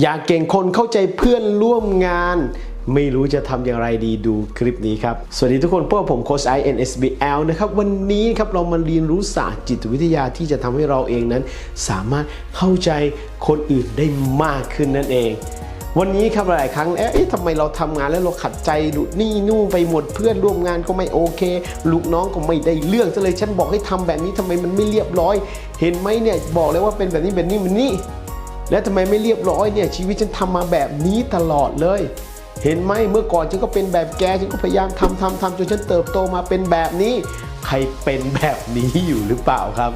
อยากเก่งคนเข้าใจเพื่อนร่วมงาน ไม่รู้จะทำอย่างไรดีดูคลิปนี้ครับ สวัสดีทุกคนพวกผมโค้ช INSBL นะครับ วันนี้ครับเรามาเรียนรู้ศาสตร์จิตวิทยาที่จะทำให้เราเองนั้น สามารถเข้าใจคนอื่นได้มากขึ้นนั่นเอง วันนี้ครับหลายครั้งเอ๊ะทำไมเราทำงานแล้วเราขัดใจดูนี่นู่นไปหมดเพื่อนร่วมงานก็ไม่โอเคลูกน้องก็ไม่ได้เรื่องซะเลยฉันบอกให้ทำแบบนี้ทำไมมันไม่เรียบร้อย เห็นไหมเนี่ยบอกเลยว่าเป็นแบบนี้แบบนี้แบบนี้ แล้วทำไมไม่เรียบร้อยเนี่ยชีวิตฉันทำมาแบบนี้ตลอดเลย เห็นไหมเมื่อก่อนฉันก็เป็นแบบแกฉันก็พยายามทำทำทำจนฉันเติบโตมาเป็นแบบนี้ ใครเป็นแบบนี้อยู่หรือเปล่าครับ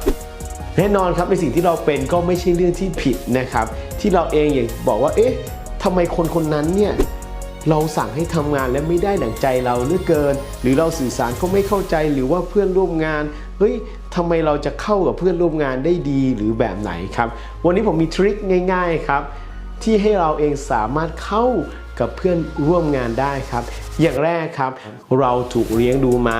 แน่นอนครับในสิ่งที่เราเป็นก็ไม่ใช่เรื่องที่ผิดนะครับ ที่เราเองอย่างบอกว่าเอ๊ะทำไมคนคนนั้นเนี่ย เราสั่งให้ทำงานและไม่ได้ดั่งใจเราเหลือเกิน หรือเราสื่อสารก็ไม่เข้าใจหรือว่าเพื่อนร่วมงานเฮ้ยทำไมเราจะเข้ากับเพื่อนร่วมงานได้ดีหรือแบบไหนครับ วันนี้ผมมีทริคง่าย ๆ ครับ ที่ให้เราเองสามารถเข้ากับเพื่อนร่วมงานได้ครับ อย่างแรกครับ เราถูกเลี้ยงดูมา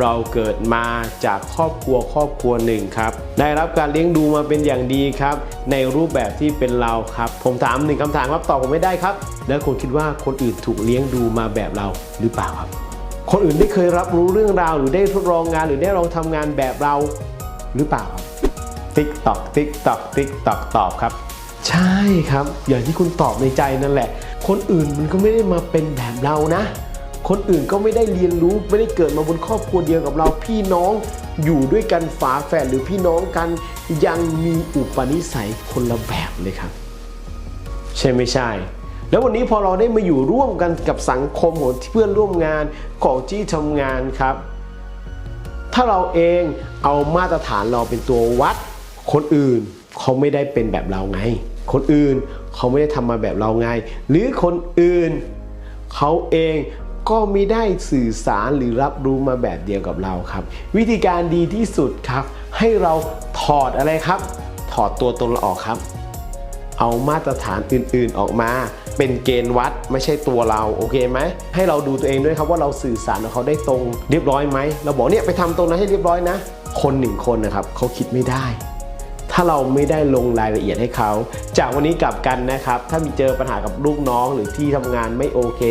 เราเกิดมาจากครอบครัวครอบครัวหนึ่งครับ ได้รับการเลี้ยงดูมาเป็นอย่างดีครับ ในรูปแบบที่เป็นเราครับ ผมถามหนึ่งคำถามครับตอบผมไม่ได้ครับ แล้วคุณคิดว่าคนอื่นถูกเลี้ยงดูมาแบบเราหรือเปล่าครับ คนอื่นได้เคยรับรู้เรื่องราวหรือได้ทดลองงานหรือได้ลองทำงานแบบเราหรือเปล่าครับติ๊กตอกติ๊กตอกติ๊กตอกตอบครับ ใช่ครับ อย่างที่คุณตอบในใจนั่นแหละ คนอื่นมันก็ไม่ได้มาเป็นแบบเรานะ คนอื่นก็ไม่ได้เรียนรู้ไม่ได้เกิดมาบนครอบครัวเดียวกับเราพี่น้องอยู่ด้วยกันฝาแฝดหรือพี่น้องกัน ยังมีอุปนิสัยคนละแบบเลยครับ ใช่ไม่ใช่ แล้ววันนี้พอเราได้มาอยู่ร่วมกันกับสังคมของเพื่อนร่วมงานของที่ทำงานครับ ถ้าเราเองเอามาตรฐานเราเป็นตัววัด คนอื่นเขาไม่ได้เป็นแบบเราไง คนอื่นเขาไม่ได้ทำมาแบบเราไง หรือคนอื่น เขาเองก็ไม่ได้สื่อสารหรือรับรู้มาแบบเดียวกับเราครับ วิธีการดีที่สุดครับ ให้เราถอดอะไรครับ ถอดตัวตนเราออกครับ เอามาตรฐานอื่นๆออกมา เป็นเกณฑ์วัดไม่ใช่ตัวเราโอเคไหมให้เราดูตัวเองด้วยครับว่าเราสื่อสารกับเขาได้ตรง เรียบร้อยไหมเราบอกเนี่ยไปทำตรงนั้นให้เรียบร้อยนะ คนหนึ่งคนนะครับเขาคิดไม่ได้ ถ้าเราไม่ได้ลงรายละเอียดให้เขา จากวันนี้กลับกันนะครับ ถ้ามีเจอปัญหากับลูกน้องหรือที่ทำงานไม่โอเค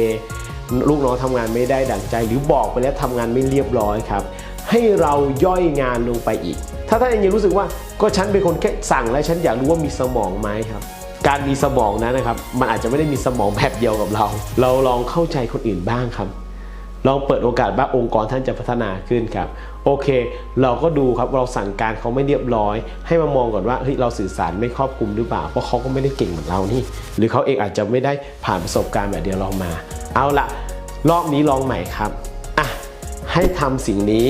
ลูกน้องทำงานไม่ได้ดั่งใจ หรือบอกไปแล้วทำงานไม่เรียบร้อยครับ ให้เราย่อยงานลงไปอีก ถ้าท่านยังรู้สึกว่าก็ฉันเป็นคนแค่สั่งแล้วฉันอยากรู้ว่ามีสมองไหมครับการมีสมองนั้นนะครับ มันอาจจะไม่ได้มีสมองแบบเดียวกับเรา เราลองเข้าใจคนอื่นบ้างครับ ลองเปิดโอกาสว่าองค์กรท่านจะพัฒนาขึ้นครับโอเค เราก็ดูครับเราสั่งการเขาไม่เรียบร้อย ให้มามองก่อนว่าเฮ้ยเราสื่อสารไม่ครอบคลุมหรือเปล่าเพราะเขาก็ไม่ได้เก่งเหมือนเรานี่ หรือเขาเองอาจจะไม่ได้ผ่านประสบการณ์แบบเดียวเรามา เอาละรอบนี้ลองใหม่ครับอะให้ทำสิ่งนี้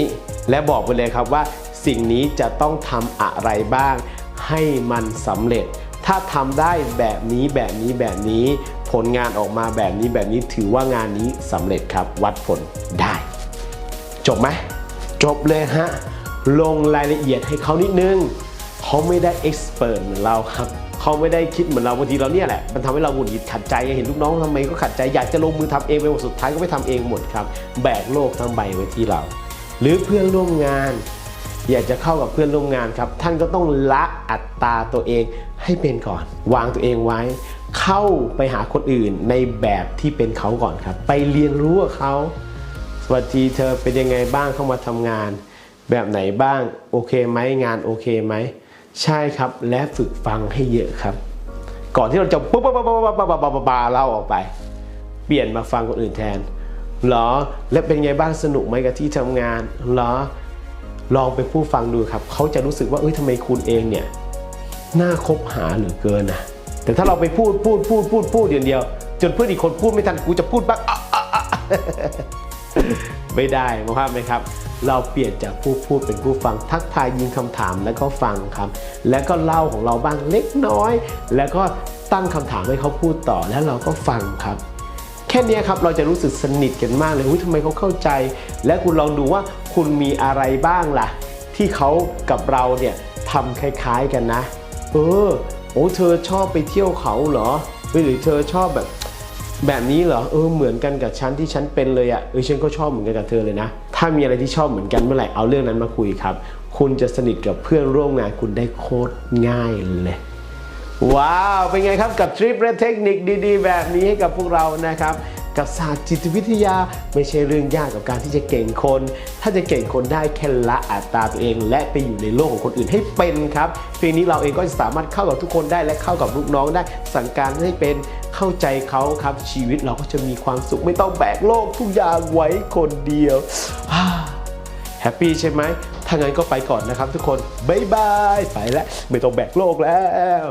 และบอกไปเลยครับว่าสิ่งนี้จะต้องทำอะไรบ้าง ให้มันสำเร็จ ถ้าทำได้แบบนี้แบบนี้แบบนี้ ผลงานออกมาแบบนี้แบบนี้ถือว่างานนี้สำเร็จครับวัดผลได้ จบไหมจบเลยฮะ ลงรายละเอียดให้เขานิดนึงเขาไม่ได้เอ็กซ์เพรสเหมือนเราครับเขาไม่ได้คิดเหมือนเราบางทีเราเนี่ยแหละมันทำให้เราหงุดหงิดขัดใจเห็นลูกน้องทำไมก็ขัดใจอยากจะลงมือทำเองไปหมดสุดท้ายก็ไม่ทำเองหมดครับ แบกโลกทั้งใบไว้ที่เรา หรือเพื่อนร่วมงาน อยากจะเข้ากับเพื่อนร่วมงานครับ ท่านก็ต้องละอัตราตัวเอง ให้เป็นก่อน วางตัวเองไว้ เข้าไปหาคนอื่นในแบบที่เป็นเขาก่อนครับ ไปเรียนรู้กับเขาสวัสดีเธอเป็นยังไงบ้างเข้ามาทำงาน แบบไหนบ้างโอเคไหมงานโอเคไหมใช่ครับและฝึกฟังให้เยอะครับ ก่อนที่เราจะปุ๊บปุ๊บปุ๊บปุ๊บปุ๊บปั๊บปั๊บเล่าออกไป เปลี่ยนมาฟังคนอื่นแทนเหรอและเป็นไงบ้างสนุกไหมกับที่ทำงานเหรอลองเป็นผู้ฟังดูครับ เขาจะรู้สึกว่าเอ้ยทำไมคุณเองเนี่ย น่าคบหาเหลือเกินนะแต่ถ้าเราไปพูดพูดพูดพูดพูดอย่างเดียว จนเพื่อนอีกคนพูดไม่ทันกูจะพูดบ้างไม่ได้มองภาพไหมครับ เราเปลี่ยนจากผู้พูดเป็นผู้ฟังทักทายยิงคำถามแล้วก็ฟังครับ แล้วก็เล่าของเราบ้างเล็กน้อย แล้วก็ตั้งคำถามให้เขาพูดต่อแล้วเราก็ฟังครับแค่นี้ครับเราจะรู้สึกสนิทกันมากเลยหุ้ยทำไมเขาเข้าใจ และคุณลองดูว่าคุณมีอะไรบ้างล่ะ ที่เขากับเราเนี่ยทำคล้าย ๆกันนะ เออโอ้เธอชอบไปเที่ยวเขาเหรอหรือเธอชอบแบบแบบนี้เหรอเออเหมือนกันกับฉันที่ฉันเป็นเลยอะ่ะเออฉันก็ชอบเหมือนกันกับเธอเลยนะ ถ้ามีอะไรที่ชอบเหมือนกันเมื่อไหร่เอาเรื่องนั้นมาคุยครับ คุณจะสนิทกับเพื่อนร่วมงานคุณได้โคตรง่ายเลยว้าว เป็นไงครับกับทริปและเทคนิคดี ๆ แบบนี้ให้กับพวกเรานะครับ กับศาสตร์จิตวิทยาไม่ใช่เรื่องยากกับการที่จะเก่งคน ถ้าจะเก่งคนได้แค่ละอัตราตัวเอง และไปอยู่ในโลกของคนอื่นให้เป็นครับเพียงนี้เราเองก็จะสามารถเข้ากับทุกคนได้และเข้ากับลูกน้องได้สั่งการให้เป็นเข้าใจเขาครับชีวิตเราก็จะมีความสุขไม่ต้องแบกโลกทุกอย่างไว้คนเดียวแฮปปี้ใช่ไหมถ้างั้นก็ไปก่อนนะครับทุกคน บ๊ายบาย ไปแล้ว ไม่ต้องแบกโลกแล้ว